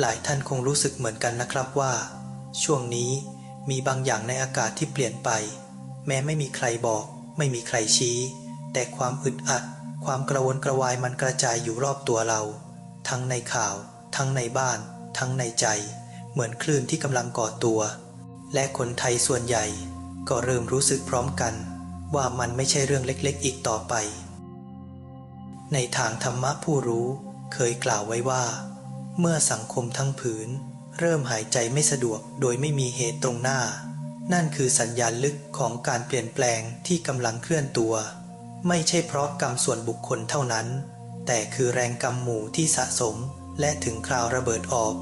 หลายท่านคงรู้สึกเหมือนกันนะครับว่า ช่วงนี้มีบางอย่างในอากาศที่เปลี่ยนไป แม้ไม่มีใครบอก ไม่มีใครชี้ แต่ความอึดอัด ความกระวนกระวายมันกระจายอยู่รอบตัวเรา ทั้งในข่าว ทั้งในบ้าน ทั้งในใจ เหมือนคลื่นที่กำลังก่อตัว และคนไทยส่วนใหญ่ ก็เริ่มรู้สึกพร้อมกัน ว่ามันไม่ใช่เรื่องเล็กๆ อีกต่อไป ในทางธรรมะผู้รู้ เคยกล่าวไว้ว่า เมื่อสังคมทั้งผืน เริ่มหายใจไม่สะดวกโดยไม่มีเหตุตรงหน้า นั่นคือสัญญาณลึกของการเปลี่ยนแปลงที่กำลังเคลื่อนตัว ไม่ใช่เพราะกรรมส่วนบุคคลเท่านั้น แต่คือแรงกรรมหมู่ที่สะสมและถึงคราวระเบิดออก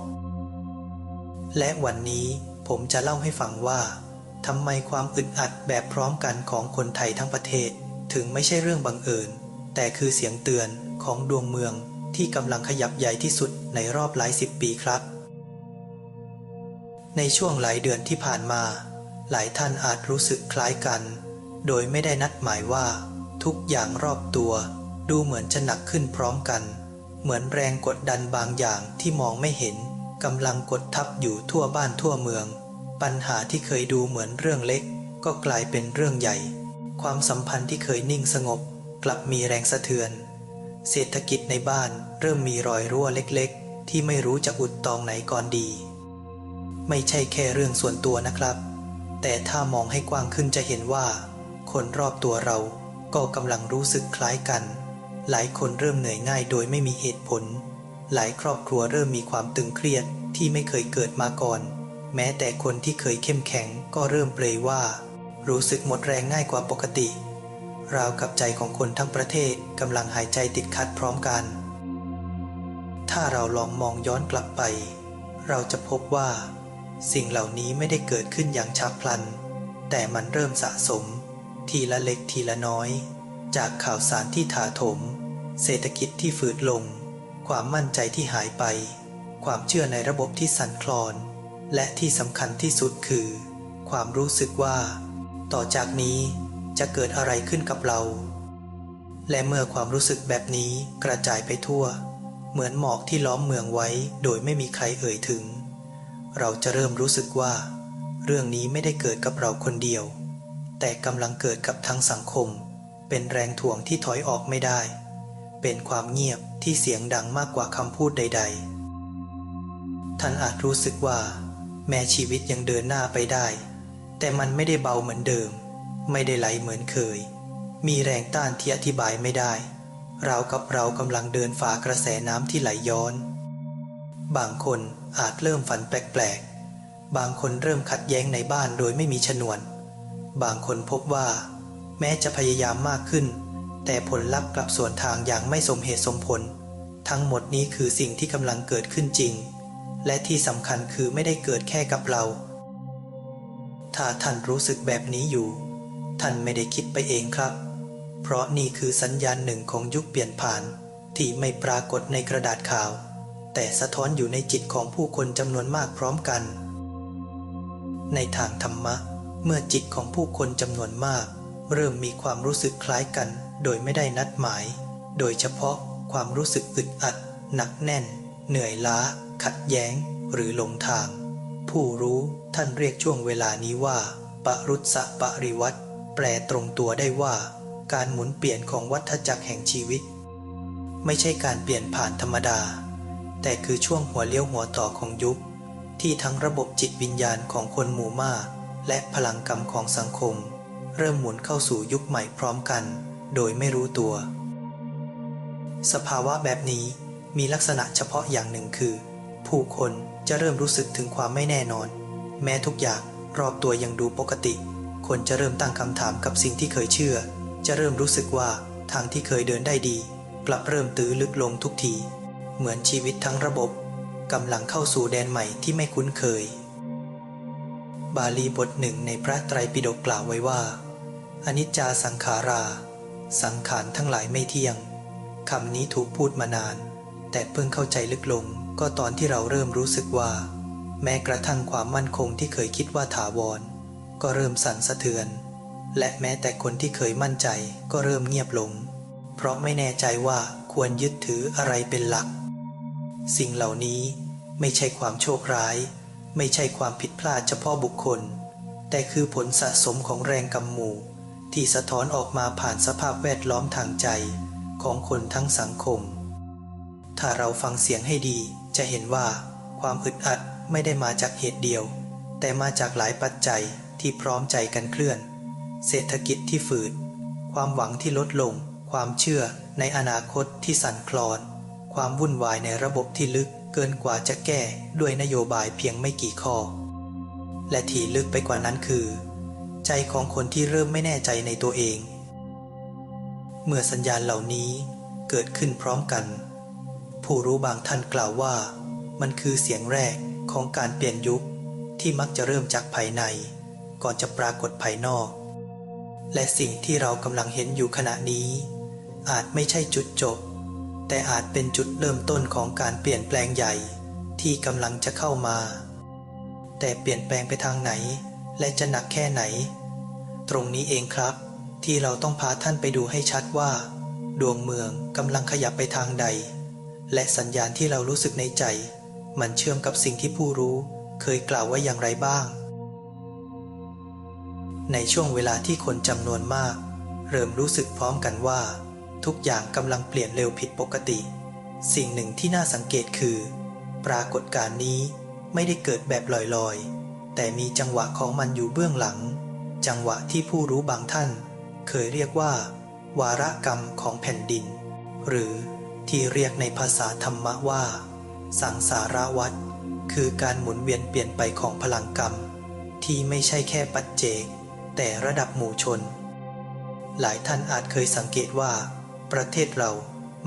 และวันนี้ผมจะเล่าให้ฟังว่าทำไมความอึดอัดแบบพร้อมกันของคนไทยทั้งประเทศ ถึงไม่ใช่เรื่องบังเอิญ แต่คือเสียงเตือนของดวงเมือง ที่กำลังขยับใหญ่ที่สุดในรอบหลายสิบปีครับ ในช่วงหลายเดือนที่ผ่านมา หลายท่านอาจรู้สึกคล้ายกัน โดยไม่ได้นัดหมายว่า ทุกอย่างรอบตัว ดูเหมือนจะหนักขึ้นพร้อมกัน เหมือนแรงกดดันบางอย่างที่มองไม่เห็นกำลังกดทับอยู่ทั่วบ้านทั่วเมือง ปัญหาที่เคยดูเหมือนเรื่องเล็ก ก็กลายเป็นเรื่องใหญ่ ความสัมพันธ์ที่เคยนิ่งสงบ กลับมีแรงสะเทือน เศรษฐกิจในบ้านเริ่มมีรอยรั่วเล็กๆ ที่ไม่รู้จะอุดตองไหนก่อนดี ไม่ใช่แค่เรื่องส่วนตัวนะครับ แต่ถ้ามองให้กว้างขึ้นจะเห็นว่า คนรอบตัวเราก็กำลังรู้สึกคล้ายกัน หลายคนเริ่มเหนื่อยง่ายโดยไม่มีเหตุผล หลายครอบครัวเริ่มมีความตึงเครียดที่ไม่เคยเกิดมาก่อน แม้แต่คนที่เคยเข้มแข็งก็เริ่มเปรยว่า รู้สึกหมดแรงง่ายกว่าปกติ ราวกับใจของคนทั้งประเทศกำลังหายใจติดขัดพร้อมกัน ถ้าเราลองมองย้อนกลับไป เราจะพบว่า สิ่งเหล่านี้ไม่ได้เกิดขึ้นอย่างฉับพลัน แต่มันเริ่มสะสม ทีละเล็กทีละน้อย จากข่าวสารที่ถาถม เศรษฐกิจที่ฝืดลง ความมั่นใจที่หายไป ความเชื่อในระบบที่สั่นคลอน และที่สำคัญที่สุดคือ ความรู้สึกว่า ต่อจากนี้ จะเกิดอะไรขึ้นกับเรา และเมื่อความรู้สึกแบบนี้กระจายไปทั่ว เหมือนหมอกที่ล้อมเมืองไว้โดยไม่มีใครเอ่ยถึง เราจะเริ่มรู้สึกว่า เรื่องนี้ไม่ได้เกิดกับเราคนเดียว แต่กำลังเกิดกับทั้งสังคม เป็นแรงถ่วงที่ถอยออกไม่ได้ เป็นความเงียบที่เสียงดังมากกว่าคำพูดใด ๆ ท่านอาจรู้สึกว่า แม้ชีวิตยังเดินหน้าไปได้ แต่มันไม่ได้เบาเหมือนเดิม ไม่ได้ไหลเหมือนเคย มีแรงต้านที่อธิบายไม่ได้ ราวกับเรากำลังเดินฝ่ากระแสน้ำที่ไหลย้อน บางคนอาจเริ่มฝันแปลกๆ บางคนเริ่มขัดแย้งในบ้านโดยไม่มีชนวน บางคนพบว่า แม้จะพยายามมากขึ้น แต่ผลลัพธ์กลับสวนทางอย่างไม่สมเหตุสมผล ทั้งหมดนี้คือสิ่งที่กำลังเกิดขึ้นจริง และที่สำคัญคือไม่ได้เกิดแค่กับเราถ้าท่านรู้สึกแบบนี้อยู่ ท่านไม่ได้คิดไปเองครับ เพราะนี่คือสัญญาณหนึ่งของยุคเปลี่ยนผ่านที่ไม่ปรากฏในกระดาษข่าว แต่สะท้อนอยู่ในจิตของผู้คนจำนวนมากพร้อมกัน ในทางธรรมะ เมื่อจิตของผู้คนจำนวนมาก เริ่มมีความรู้สึกคล้ายกัน โดยไม่ได้นัดหมาย โดยเฉพาะความรู้สึกอึดอัด หนักแน่น เหนื่อยล้า ขัดแย้ง หรือหลงทาง ผู้รู้ท่านเรียกช่วงเวลานี้ว่าปรุษสปริวัต แปลตรงตัวได้ว่า การหมุนเปลี่ยนของวัฏจักรแห่งชีวิต ไม่ใช่การเปลี่ยนผ่านธรรมดา แต่คือช่วงหัวเลี้ยวหัวต่อของยุค ที่ทั้งระบบจิตวิญญาณของคนหมู่มาก และพลังกรรมของสังคม เริ่มหมุนเข้าสู่ยุคใหม่พร้อมกัน โดยไม่รู้ตัว สภาวะแบบนี้มีลักษณะเฉพาะอย่างหนึ่งคือ ผู้คนจะเริ่มรู้สึกถึงความไม่แน่นอน แม้ทุกอย่างรอบตัวยังดูปกติ คนจะเริ่มตั้งคำถามกับสิ่งที่เคยเชื่อ จะเริ่มรู้สึกว่าทางที่เคยเดินได้ดี กลับเริ่มตื้อลึกลงทุกที เหมือนชีวิตทั้งระบบกำลังเข้าสู่แดนใหม่ที่ไม่คุ้นเคย บาลีบทหนึ่งในพระไตรปิฎกกล่าวไว้ว่า อนิจจาสังขารา สังขารทั้งหลายไม่เที่ยงคำนี้ถูกพูดมานาน แต่เพิ่งเข้าใจลึกลงก็ตอนที่เราเริ่มรู้สึกว่า แม้กระทั่งความมั่นคงที่เคยคิดว่าถาวร ก็เริ่มสั่นสะเทือน และแม้แต่คนที่เคยมั่นใจก็เริ่มเงียบลง เพราะไม่แน่ใจว่าควรยึดถืออะไรเป็นหลัก สิ่งเหล่านี้ไม่ใช่ความโชคร้าย ไม่ใช่ความผิดพลาดเฉพาะบุคคล แต่คือผลสะสมของแรงกำหมู่ ที่สะท้อนออกมาผ่านสภาพแวดล้อมทางใจของคนทั้งสังคม ถ้าเราฟังเสียงให้ดีจะเห็นว่า ความอึดอัดไม่ได้มาจากเหตุเดียว แต่มาจากหลายปัจจัย ที่พร้อมใจกันเคลื่อน เศรษฐกิจที่ฝืด ความหวังที่ลดลง ความเชื่อในอนาคตที่สั่นคลอน ความวุ่นวายในระบบที่ลึกเกินกว่าจะแก้ด้วยนโยบายเพียงไม่กี่ข้อ และที่ลึกไปกว่านั้นคือ ใจของคนที่เริ่มไม่แน่ใจในตัวเอง เมื่อสัญญาณเหล่านี้เกิดขึ้นพร้อมกัน ผู้รู้บางท่านกล่าวว่า มันคือเสียงแรกของการเปลี่ยนยุคที่มักจะเริ่มจากภายใน ก่อนจะปรากฏภายนอก และสิ่งที่เรากำลังเห็นอยู่ขณะนี้ อาจไม่ใช่จุดจบ แต่อาจเป็นจุดเริ่มต้นของการเปลี่ยนแปลงใหญ่ที่กำลังจะเข้ามา แต่เปลี่ยนแปลงไปทางไหน และจะหนักแค่ไหน ตรงนี้เองครับ ที่เราต้องพาท่านไปดูให้ชัดว่า ดวงเมืองกำลังขยับไปทางใด และสัญญาณที่เรารู้สึกในใจ มันเชื่อมกับสิ่งที่ผู้รู้ เคยกล่าวไว้อย่างไรบ้าง ในช่วงเวลาที่คนจำนวนมาก เริ่มรู้สึกพร้อมกันว่า ทุกอย่างกำลังเปลี่ยนเร็วผิดปกติ สิ่งหนึ่งที่น่าสังเกตคือ ปรากฏการณ์นี้ไม่ได้เกิดแบบลอยๆ แต่มีจังหวะของมันอยู่เบื้องหลัง จังหวะที่ผู้รู้บางท่าน เคยเรียกว่า วาระกรรมของแผ่นดิน หรือที่เรียกในภาษาธรรมะว่า สังสารวัฏคือการหมุนเวียนเปลี่ยนไปของพลังกรรม ที่ไม่ใช่แค่ปัจเจก แต่ระดับหมู่ชน หลายท่านอาจเคยสังเกตว่า ประเทศเรา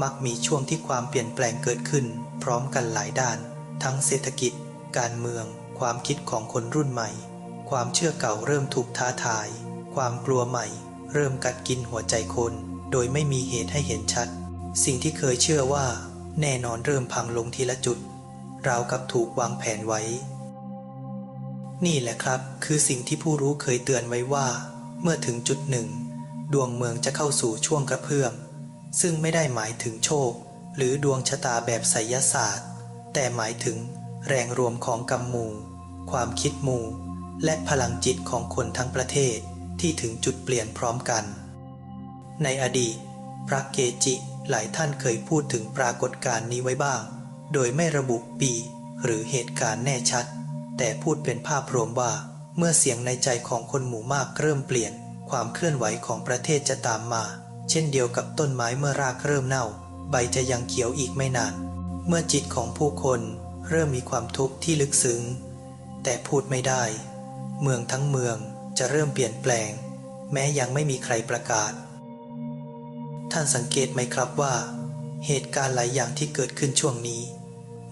มักมีช่วงที่ความเปลี่ยนแปลงเกิดขึ้น พร้อมกันหลายด้าน ทั้งเศรษฐกิจ การเมือง ความคิดของคนรุ่นใหม่ ความเชื่อเก่าเริ่มถูกท้าทาย ความกลัวใหม่ เริ่มกัดกินหัวใจคน โดยไม่มีเหตุให้เห็นชัด สิ่งที่เคยเชื่อว่า แน่นอนเริ่มพังลงทีละจุด ราวกับถูกวางแผนไว้ นี่แหละครับ คือสิ่งที่ผู้รู้เคยเตือนไว้ว่า เมื่อถึงจุดหนึ่ง ดวงเมืองจะเข้าสู่ช่วงกระเพื่อม ซึ่งไม่ได้หมายถึงโชค หรือดวงชะตาแบบไสยศาสตร์ แต่หมายถึงแรงรวมของกรรมมู ความคิดมู และพลังจิตของคนทั้งประเทศที่ถึงจุดเปลี่ยนพร้อมกัน ในอดีต พระเกจิหลายท่านเคยพูดถึงปรากฏการณ์นี้ไว้บ้าง โดยไม่ระบุปีหรือเหตุการณ์แน่ชัด แต่พูดเป็นภาพรวมว่า เมื่อเสียงในใจของคนหมู่มากเริ่มเปลี่ยน ความเคลื่อนไหวของประเทศจะตามมา เช่นเดียวกับต้นไม้เมื่อรากเริ่มเน่า ใบจะยังเขียวอีกไม่นาน เมื่อจิตของผู้คนเริ่มมีความทุกข์ที่ลึกซึ้ง แต่พูดไม่ได้ เมืองทั้งเมืองจะเริ่มเปลี่ยนแปลง แม้ยังไม่มีใครประกาศ ท่านสังเกตไหมครับว่า เหตุการณ์หลายอย่างที่เกิดขึ้นช่วงนี้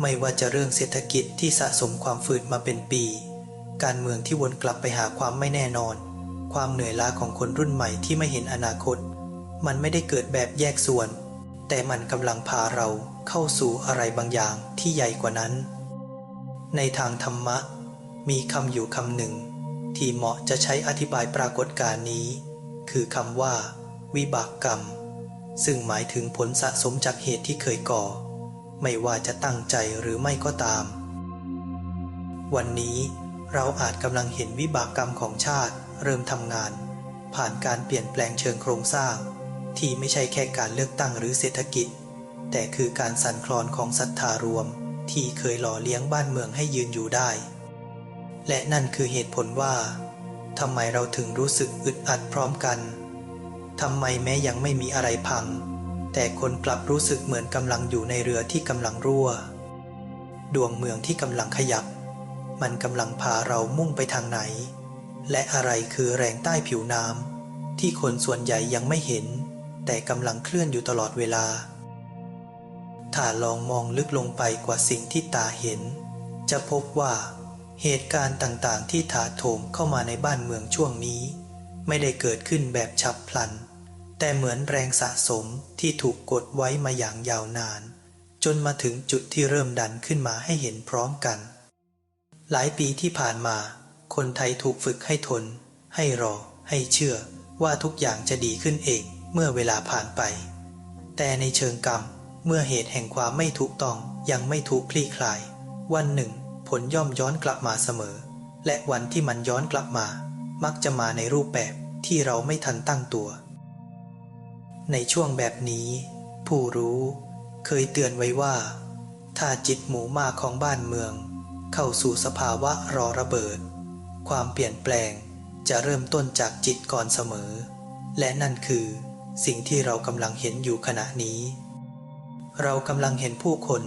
ไม่ว่าจะเรื่องเศรษฐกิจที่สะสมความฝืดมาเป็นปี การเมืองที่วนกลับไปหาความไม่แน่นอน ความเหนื่อยล้าของคนรุ่นใหม่ที่ไม่เห็นอนาคต มันไม่ได้เกิดแบบแยกส่วน แต่มันกำลังพาเราเข้าสู่อะไรบางอย่างที่ใหญ่กว่านั้น ในทางธรรมะ มีคำอยู่คำหนึ่ง ที่เหมาะจะใช้อธิบายปรากฏการณ์นี้ คือคำว่า วิบากกรรม ซึ่งหมายถึงผลสะสมจากเหตุที่เคยก่อ ไม่ว่าจะตั้งใจหรือไม่ก็ตาม วันนี้เราอาจกำลังเห็นวิบากกรรมของชาติเริ่มทำงาน ผ่านการเปลี่ยนแปลงเชิงโครงสร้าง ที่ไม่ใช่แค่การเลือกตั้งหรือเศรษฐกิจ แต่คือการสั่นคลอนของศรัทธารวม ที่เคยหล่อเลี้ยงบ้านเมืองให้ยืนอยู่ได้ และนั่นคือเหตุผลว่าทำไมเราถึงรู้สึกอึดอัดพร้อมกันทำไมแม้ยังไม่มีอะไรพัง แต่คนกลับรู้สึกเหมือนกำลังอยู่ในเรือที่กำลังรั่ว ดวงเมืองที่กำลังขยับ มันกำลังพาเรามุ่งไปทางไหน และอะไรคือแรงใต้ผิวน้ำที่คนส่วนใหญ่ยังไม่เห็น แต่กำลังเคลื่อนอยู่ตลอดเวลา ถ้าลองมองลึกลงไปกว่าสิ่งที่ตาเห็น จะพบว่าเหตุการณ์ต่างๆ ที่ถาโถมเข้ามาในบ้านเมืองช่วงนี้ ไม่ได้เกิดขึ้นแบบฉับพลัน แต่เหมือนแรงสะสมที่ถูกกดไว้มาอย่างยาวนาน จนมาถึงจุดที่เริ่มดันขึ้นมาให้เห็นพร้อมกัน หลายปีที่ผ่านมา คนไทยถูกฝึกให้ทน ให้รอ ให้เชื่อ ว่าทุกอย่างจะดีขึ้นเองเมื่อเวลาผ่านไป แต่ในเชิงกรรมเมื่อเหตุแห่งความไม่ถูกต้องยังไม่ถูกคลี่คลาย วันหนึ่ง ผลย่อมย้อนกลับมาเสมอ และวันที่มันย้อนกลับมา มักจะมาในรูปแบบที่เราไม่ทันตั้งตัว ในช่วงแบบนี้ ผู้รู้เคยเตือนไว้ว่า ถ้าจิตหมู่มากของบ้านเมือง เข้าสู่สภาวะรอระเบิด ความเปลี่ยนแปลงจะเริ่มต้นจากจิตก่อนเสมอ และนั่นคือสิ่งที่เรากำลังเห็นอยู่ขณะนี้ เรากำลังเห็นผู้คน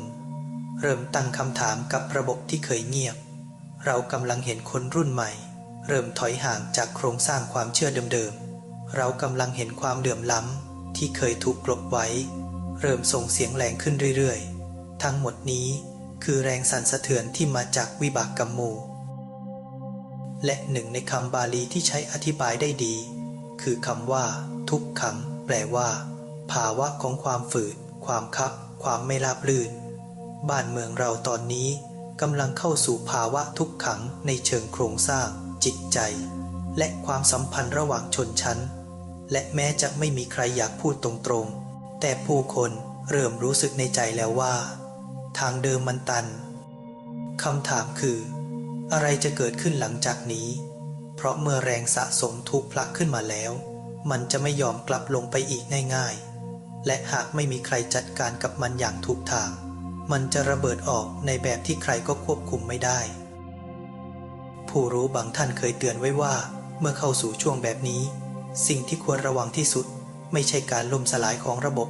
เริ่มตั้งคำถามกับระบบที่เคยเงียบ เรากำลังเห็นคนรุ่นใหม่ เริ่มถอยห่างจากโครงสร้างความเชื่อเดิมๆ เรากำลังเห็นความเดือมล้ำ ที่เคยถูกกลบไว้ เริ่มส่งเสียงแรงขึ้นเรื่อยๆ ทั้งหมดนี้คือแรงสั่นสะเทือนที่มาจากวิบากกรรมมู และหนึ่งในคำบาลีที่ใช้อธิบายได้ดี คือคำว่า ทุกขัง แปลว่า ภาวะของความฝืด ความคับ ความไม่ราบรื่น บ้านเมืองเราตอนนี้กำลังเข้าสู่ภาวะทุกขังในเชิงโครงสร้าง จิตใจ และความสัมพันธ์ระหว่างชนชั้น และแม้จะไม่มีใครอยากพูดตรงๆ แต่ผู้คนเริ่มรู้สึกในใจแล้วว่า ทางเดิมมันตันคำถามคือ อะไรจะเกิดขึ้นหลังจากนี้ เพราะเมื่อแรงสะสมถูกผลักขึ้นมาแล้ว มันจะไม่ยอมกลับลงไปอีกง่ายๆ และหากไม่มีใครจัดการกับมันอย่างถูกทาง มันจะระเบิดออกในแบบที่ใครก็ควบคุมไม่ได้ ผู้รู้บางท่านเคยเตือนไว้ว่า เมื่อเข้าสู่ช่วงแบบนี้ สิ่งที่ควรระวังที่สุดไม่ใช่การล่มสลายของระบบ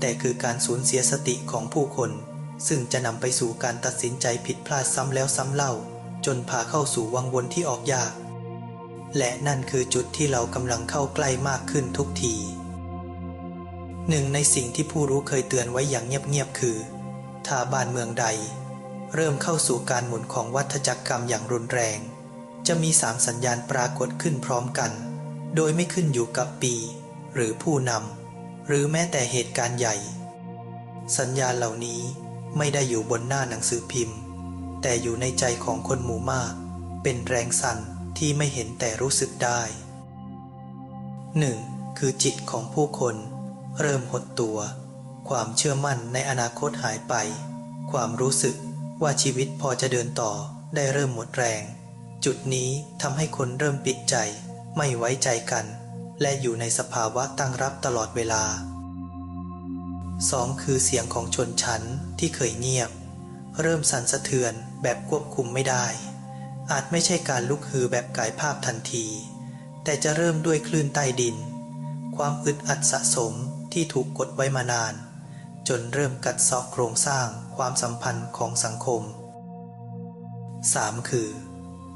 แต่คือการสูญเสียสติของผู้คน ซึ่งจะนำไปสู่การตัดสินใจผิดพลาดซ้ำแล้วซ้ำเล่า จนพาเข้าสู่วังวนที่ออกยาก และนั่นคือจุดที่เรากำลังเข้าใกล้มากขึ้นทุกทีหนึ่งในสิ่งที่ผู้รู้เคยเตือนไว้อย่างเงียบๆคือ ถ้าบ้านเมืองใด เริ่มเข้าสู่การหมุนของวัฏจักรกรรมอย่างรุนแรง จะมีสามสัญญาณปรากฏขึ้นพร้อมกัน โดยไม่ขึ้นอยู่กับปี หรือผู้นำหรือแม้แต่เหตุการณ์ใหญ่ สัญญาเหล่านี้ไม่ได้อยู่บนหน้าหนังสือพิมพ์ แต่อยู่ในใจของคนหมู่มาก เป็นแรงสั่นที่ไม่เห็นแต่รู้สึกได้ 1. คือจิตของผู้คน เริ่มหดตัว ความเชื่อมั่นในอนาคตหายไป ความรู้สึกว่าชีวิตพอจะเดินต่อได้เริ่มหมดแรง จุดนี้ทำให้คนเริ่มปิดใจ ไม่ไว้ใจกัน และอยู่ในสภาวะตั้งรับตลอดเวลา 2. คือเสียงของชนชั้นที่เคยเงียบ เริ่มสั่นสะเทือนแบบควบคุมไม่ได้ อาจไม่ใช่การลุกฮือแบบกายภาพทันที แต่จะเริ่มด้วยคลื่นใต้ดิน ความอึดอัดสะสมที่ถูกกดไว้มานาน จนเริ่มกัดซาะโครงสร้างความสัมพันธ์ของสังคม 3. คือ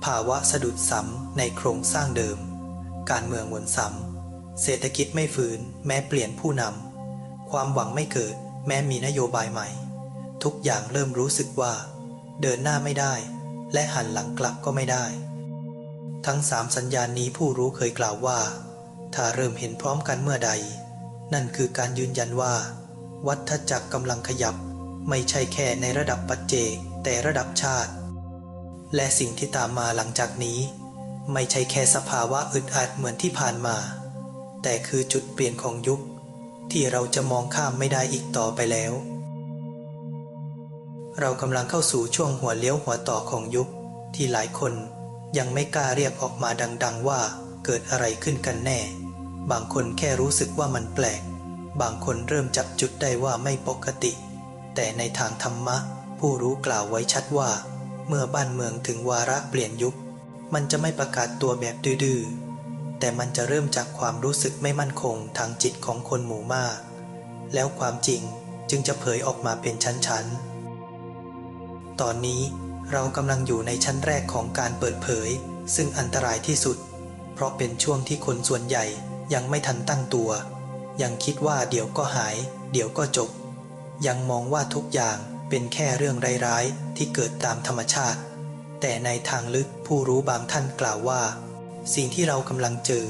ภาวะสะดุดซ้ำในโครงสร้างเดิม การเมืองวนซ้ำเศรษฐกิจไม่ฟื้น แม้เปลี่ยนผู้นำความหวังไม่เกิด แม้มีนโยบายใหม่ ทุกอย่างเริ่มรู้สึกว่า เดินหน้าไม่ได้ และหันหลังกลับก็ไม่ได้ ทั้งสามสัญญาณนี้ผู้รู้เคยกล่าวว่า ถ้าเริ่มเห็นพร้อมกันเมื่อใด นั่นคือการยืนยันว่า วัฏจักรกำลังขยับ ไม่ใช่แค่ในระดับปัจเจกแต่ระดับชาติ และสิ่งที่ตามมาหลังจากนี้ ไม่ใช่แค่สภาวะอึดอัดเหมือนที่ผ่านมา แต่คือจุดเปลี่ยนของยุค ที่เราจะมองข้ามไม่ได้อีกต่อไปแล้ว เรากำลังเข้าสู่ช่วงหัวเลี้ยวหัวต่อของยุค ที่หลายคนยังไม่กล้าเรียกออกมาดัง ๆ ว่าเกิดอะไรขึ้นกันแน่ บางคนแค่รู้สึกว่ามันแปลก บางคนเริ่มจับจุดได้ว่าไม่ปกติ แต่ในทางธรรมะ ผู้รู้กล่าวไว้ชัดว่า เมื่อบ้านเมืองถึงวาระเปลี่ยนยุค มันจะไม่ประกาศตัวแบบดื้อแต่มันจะเริ่มจากความรู้สึกไม่มั่นคงทางจิตของคนหมู่มาก แล้วความจริงจึงจะเผยออกมาเป็นชั้นๆ ตอนนี้เรากำลังอยู่ในชั้นแรกของการเปิดเผย ซึ่งอันตรายที่สุด เพราะเป็นช่วงที่คนส่วนใหญ่ยังไม่ทันตั้งตัว ยังคิดว่าเดี๋ยวก็หาย เดี๋ยวก็จบ ยังมองว่าทุกอย่างเป็นแค่เรื่องร้ายๆที่เกิดตามธรรมชาติ แต่ในทางลึกผู้รู้บางท่านกล่าวว่า สิ่งที่เรากำลังเจอ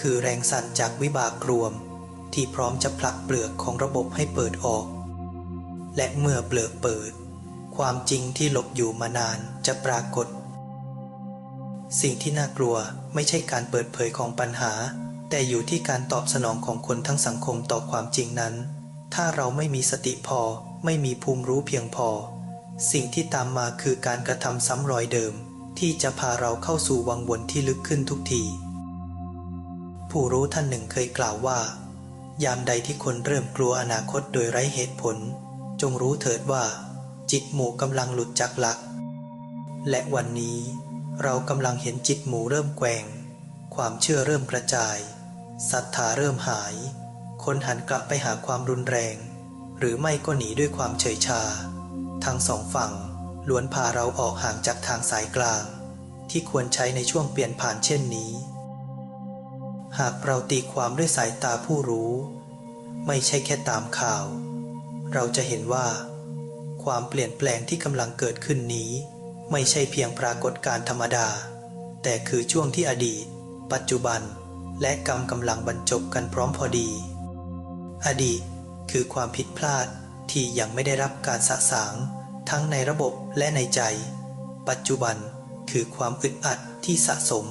คือแรงสั่นจากวิบากรวม ที่พร้อมจะผลักเปลือกของระบบให้เปิดออก และเมื่อเปลือกเปิด ความจริงที่หลบอยู่มานานจะปรากฏ สิ่งที่น่ากลัวไม่ใช่การเปิดเผยของปัญหา แต่อยู่ที่การตอบสนองของคนทั้งสังคมต่อความจริงนั้น ถ้าเราไม่มีสติพอไม่มีภูมิรู้เพียงพอ สิ่งที่ตามมาคือการกระทำซ้ำรอยเดิม ที่จะพาเราเข้าสู่วังวนที่ลึกขึ้นทุกที ผู้รู้ท่านหนึ่งเคยกล่าวว่า ยามใดที่คนเริ่มกลัวอนาคตโดยไร้เหตุผล จงรู้เถิดว่า จิตหมู่กำลังหลุดจากหลัก และวันนี้เรากำลังเห็นจิตหมู่เริ่มแกว่ง ความเชื่อเริ่มกระจายศรัทธาเริ่มหาย คนหันกลับไปหาความรุนแรง หรือไม่ก็หนีด้วยความเฉยชา ทั้งสองฝั่งล้วนพาเราออกห่างจากทางสายกลาง ที่ควรใช้ในช่วงเปลี่ยนผ่านเช่นนี้ หากเราตีความด้วยสายตาผู้รู้ ไม่ใช่แค่ตามข่าว เราจะเห็นว่า ความเปลี่ยนแปลงที่กำลังเกิดขึ้นนี้ ไม่ใช่เพียงปรากฏการธรรมดา แต่คือช่วงที่อดีต ปัจจุบัน และกรรมกำลังบรรจบกันพร้อมพอดี อดีตคือความผิดพลาด ที่ยังไม่ได้รับการสะสาง ทั้งในระบบและในใจ ปัจจุบันคือความอึดอัดที่สะสม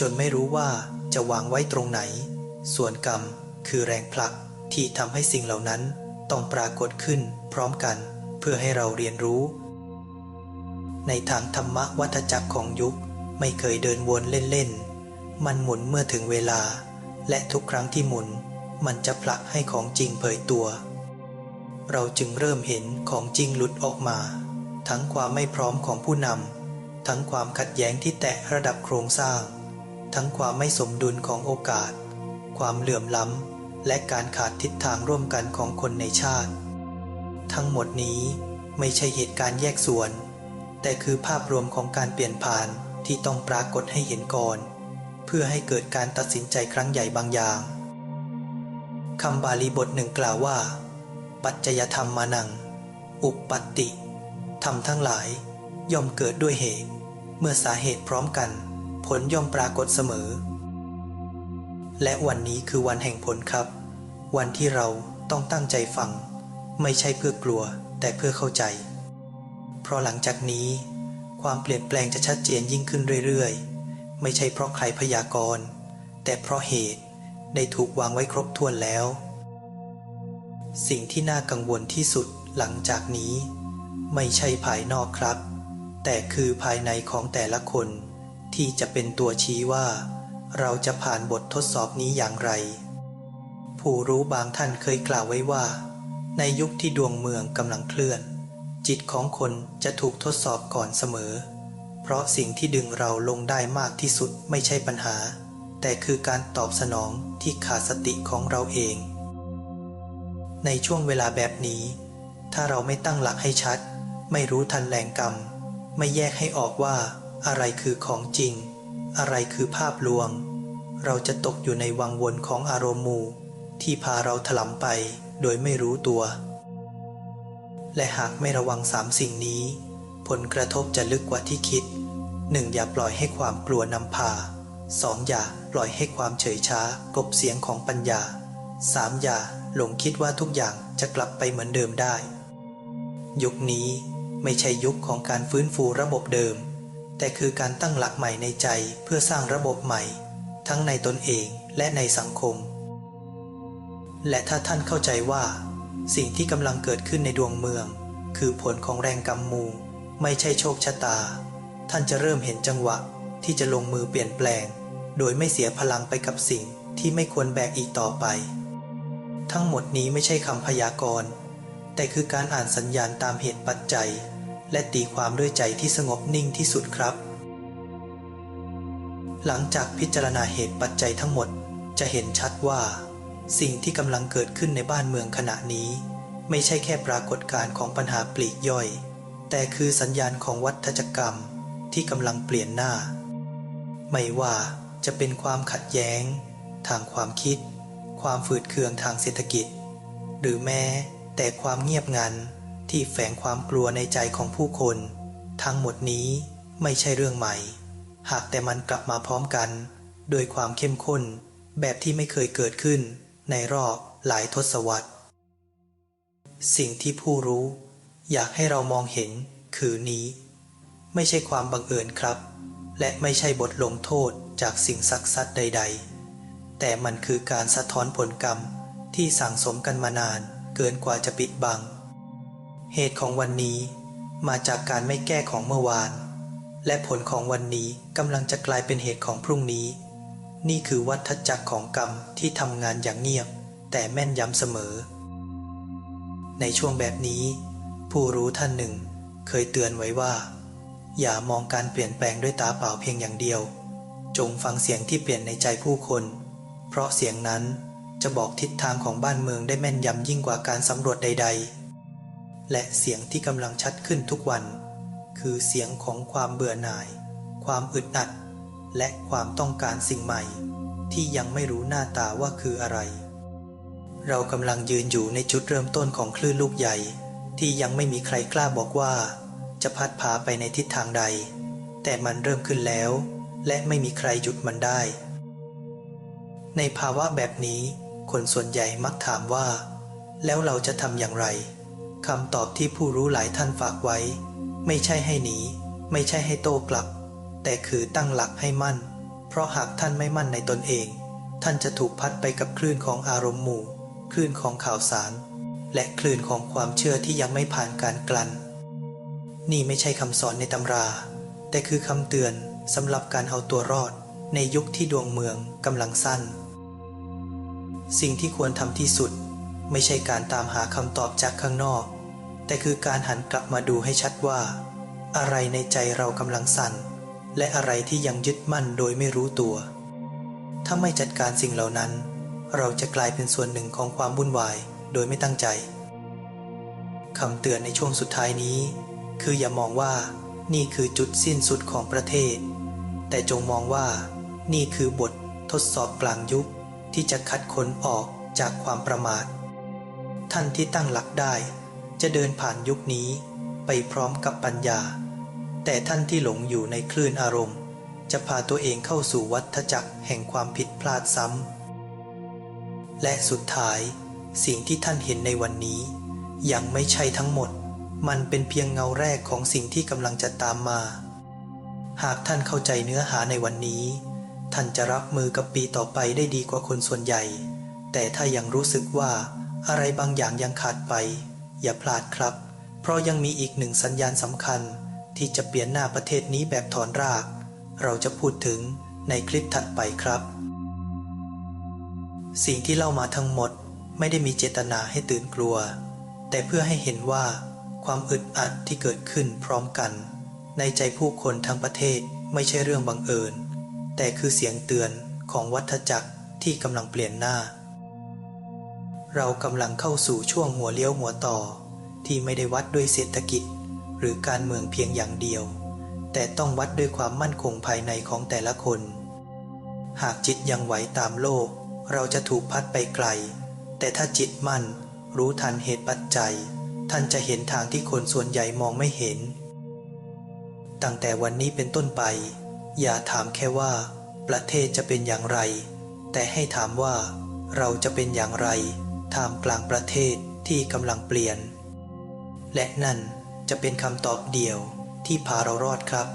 จนไม่รู้ว่าจะวางไว้ตรงไหน ส่วนกรรมคือแรงผลักที่ทำให้สิ่งเหล่านั้นต้องปรากฏขึ้นพร้อมกัน เพื่อให้เราเรียนรู้ ในทางธรรมะวัฏจักรของยุคไม่เคยเดินวนเล่นๆ มันหมุนเมื่อถึงเวลา และทุกครั้งที่หมุน มันจะผลักให้ของจริงเผยตัว เราจึงเริ่มเห็นของจริงหลุดออกมา ทั้งความไม่พร้อมของผู้นำทั้งความขัดแย้งที่แตะระดับโครงสร้าง ทั้งความไม่สมดุลของโอกาส ความเหลื่อมล้ำและการขาดทิศทางร่วมกันของคนในชาติ ทั้งหมดนี้ไม่ใช่เหตุการณ์แยกส่วน แต่คือภาพรวมของการเปลี่ยนผ่านที่ต้องปรากฏให้เห็นก่อน เพื่อให้เกิดการตัดสินใจครั้งใหญ่บางอย่างคำบาลีบทหนึ่งกล่าวว่า ปัจจยธรรมมานัง อุปปติธรรมทั้งหลาย ย่อมเกิดด้วยเหตุ เมื่อสาเหตุพร้อมกัน ผลย่อมปรากฏเสมอ และวันนี้คือวันแห่งผลครับ วันที่เราต้องตั้งใจฟัง ไม่ใช่เพื่อกลัวแต่เพื่อเข้าใจ เพราะหลังจากนี้ ความเปลี่ยนแปลงจะชัดเจนยิ่งขึ้นเรื่อยๆ ไม่ใช่เพราะใครพยากรณ์ แต่เพราะเหตุได้ถูกวางไว้ครบถ้วนแล้ว สิ่งที่น่ากังวลที่สุดหลังจากนี้ ไม่ใช่ภายนอกครับ แต่คือภายในของแต่ละคน ที่จะเป็นตัวชี้ว่า เราจะผ่านบททดสอบนี้อย่างไร ผู้รู้บางท่านเคยกล่าวไว้ว่า ในยุคที่ดวงเมืองกำลังเคลื่อน จิตของคนจะถูกทดสอบก่อนเสมอ เพราะสิ่งที่ดึงเราลงได้มากที่สุดไม่ใช่ปัญหา แต่คือการตอบสนองที่ขาดสติของเราเอง ในช่วงเวลาแบบนี้ ถ้าเราไม่ตั้งหลักให้ชัด ไม่รู้ทันแรงกรรม ไม่แยกให้ออกว่า อะไรคือของจริง อะไรคือภาพลวง เราจะตกอยู่ในวังวนของอารมณ์มูที่พาเราถลำไปโดยไม่รู้ตัว และหากไม่ระวังสามสิ่งนี้ ผลกระทบจะลึกกว่าที่คิดหนึ่งอย่าปล่อยให้ความกลัวนำพาสองอย่าปล่อยให้ความเฉยช้ากลบเสียงของปัญญา สามอย่าหลงคิดว่าทุกอย่างจะกลับไปเหมือนเดิมได้ ยุคนี้ไม่ใช่ยุคของการฟื้นฟูระบบเดิม แต่คือการตั้งหลักใหม่ในใจเพื่อสร้างระบบใหม่ ทั้งในตนเองและในสังคม และถ้าท่านเข้าใจว่า สิ่งที่กำลังเกิดขึ้นในดวงเมือง คือผลของแรงกำมูไม่ใช่โชคชะตา ท่านจะเริ่มเห็นจังหวะที่จะลงมือเปลี่ยนแปลง โดยไม่เสียพลังไปกับสิ่งที่ไม่ควรแบกอีกต่อไป ทั้งหมดนี้ไม่ใช่คำพยากรณ์ แต่คือการอ่านสัญญาณตามเหตุปัจจัย และตีความด้วยใจที่สงบนิ่งที่สุดครับ หลังจากพิจารณาเหตุปัจจัยทั้งหมดจะเห็นชัดว่า สิ่งที่กำลังเกิดขึ้นในบ้านเมืองขณะนี้ ไม่ใช่แค่ปรากฏการณ์ของปัญหาปลีกย่อย แต่คือสัญญาณของวัฏจักรรมที่กำลังเปลี่ยนหน้า ไม่ว่าจะเป็นความขัดแย้ง ทางความคิด ความฝืดเคืองทางเศรษฐกิจ หรือแม้แต่ความเงียบงันที่แฝงความกลัวในใจของผู้คน ทั้งหมดนี้ไม่ใช่เรื่องใหม่ หากแต่มันกลับมาพร้อมกัน โดยความเข้มข้น แบบที่ไม่เคยเกิดขึ้นในรอบหลายทศวรรษ สิ่งที่ผู้รู้ อยากให้เรามองเห็นคือนี้ ไม่ใช่ความบังเอิญครับ และไม่ใช่บทลงโทษจากสิ่งศักดิ์สิทธิ์ใด ๆ แต่มันคือการสะท้อนผลกรรมที่สั่งสมกันมานานเกินกว่าจะปิดบัง เหตุของวันนี้มาจากการไม่แก้ของเมื่อวาน และผลของวันนี้กำลังจะกลายเป็นเหตุของพรุ่งนี้ นี่คือวัฏจักรของกรรมที่ทำงานอย่างเงียบ แต่แม่นยำเสมอ ในช่วงแบบนี้ ผู้รู้ท่านหนึ่งเคยเตือนไว้ว่า อย่ามองการเปลี่ยนแปลงด้วยตาเปล่าเพียงอย่างเดียว จงฟังเสียงที่เปลี่ยนในใจผู้คน เพราะเสียงนั้นจะบอกทิศทางของบ้านเมืองได้แม่นยำยิ่งกว่าการสำรวจใด ๆ และเสียงที่กำลังชัดขึ้นทุกวัน คือเสียงของความเบื่อหน่าย ความอึดอัด และความต้องการสิ่งใหม่ ที่ยังไม่รู้หน้าตาว่าคืออะไร เรากำลังยืนอยู่ในจุดเริ่มต้นของคลื่นลูกใหญ่ ที่ยังไม่มีใครกล้าบอกว่า จะพัดพาไปในทิศทางใด แต่มันเริ่มขึ้นแล้ว และไม่มีใครหยุดมันได้ ในภาวะแบบนี้ คนส่วนใหญ่มักถามว่า แล้วเราจะทำอย่างไรคำตอบที่ผู้รู้หลายท่านฝากไว้ ไม่ใช่ให้หนี ไม่ใช่ให้โต้กลับ แต่คือตั้งหลักให้มั่น เพราะหากท่านไม่มั่นในตนเอง ท่านจะถูกพัดไปกับคลื่นของอารมณ์หมู่ คลื่นของข่าวสาร และคลื่นของความเชื่อที่ยังไม่ผ่านการกลั่นนี่ไม่ใช่คำสอนในตำรา แต่คือคำเตือนสำหรับการเอาตัวรอด ในยุคที่ดวงเมืองกำลังสั้น สิ่งที่ควรทำที่สุดไม่ใช่การตามหาคำตอบจากข้างนอก แต่คือการหันกลับมาดูให้ชัดว่า อะไรในใจเรากำลังสั่น และอะไรที่ยังยึดมั่นโดยไม่รู้ตัว ถ้าไม่จัดการสิ่งเหล่านั้น เราจะกลายเป็นส่วนหนึ่งของความวุ่นวายโดยไม่ตั้งใจคำเตือนในช่วงสุดท้ายนี้ คืออย่ามองว่านี่คือจุดสิ้นสุดของประเทศ แต่จงมองว่า นี่คือบททดสอบกลางยุคที่จะคัดคนออกจากความประมาท ท่านที่ตั้งหลักได้ จะเดินผ่านยุคนี้ไปพร้อมกับปัญญา แต่ท่านที่หลงอยู่ในคลื่นอารมณ์ จะพาตัวเองเข้าสู่วัฏจักรแห่งความผิดพลาดซ้ำ และสุดท้ายสิ่งที่ท่านเห็นในวันนี้ ยังไม่ใช่ทั้งหมด มันเป็นเพียงเงาแรกของสิ่งที่กำลังจะตามมา หากท่านเข้าใจเนื้อหาในวันนี้ ท่านจะรับมือกับปีต่อไปได้ดีกว่าคนส่วนใหญ่ แต่ถ้ายังรู้สึกว่าอะไรบางอย่างยังขาดไป อย่าพลาดครับ เพราะยังมีอีกหนึ่งสัญญาณสำคัญ ที่จะเปลี่ยนหน้าประเทศนี้แบบถอนราก เราจะพูดถึงในคลิปถัดไปครับ สิ่งที่เล่ามาทั้งหมดไม่ได้มีเจตนาให้ตื่นกลัว แต่เพื่อให้เห็นว่า ความอึดอัดที่เกิดขึ้นพร้อมกัน ในใจผู้คนทั้งประเทศไม่ใช่เรื่องบังเอิญ แต่คือเสียงเตือนของวัฏจักรที่กำลังเปลี่ยนหน้า เรากำลังเข้าสู่ช่วงหัวเลี้ยวหัวต่อ ที่ไม่ได้วัดด้วยเศรษฐกิจ หรือการเมืองเพียงอย่างเดียว แต่ต้องวัดด้วยความมั่นคงภายในของแต่ละคน หากจิตยังไหวตามโลก เราจะถูกพัดไปไกล แต่ถ้าจิตมั่นรู้ทันเหตุปัจจัย ท่านจะเห็นทางที่คนส่วนใหญ่มองไม่เห็น ตั้งแต่วันนี้เป็นต้นไป อย่าถามแค่ว่า ประเทศจะเป็นอย่างไร แต่ให้ถามว่า เราจะเป็นอย่างไรท่ามกลางประเทศที่กำลังเปลี่ยน และนั่นจะเป็นคำตอบเดียวที่พาเรารอดครับ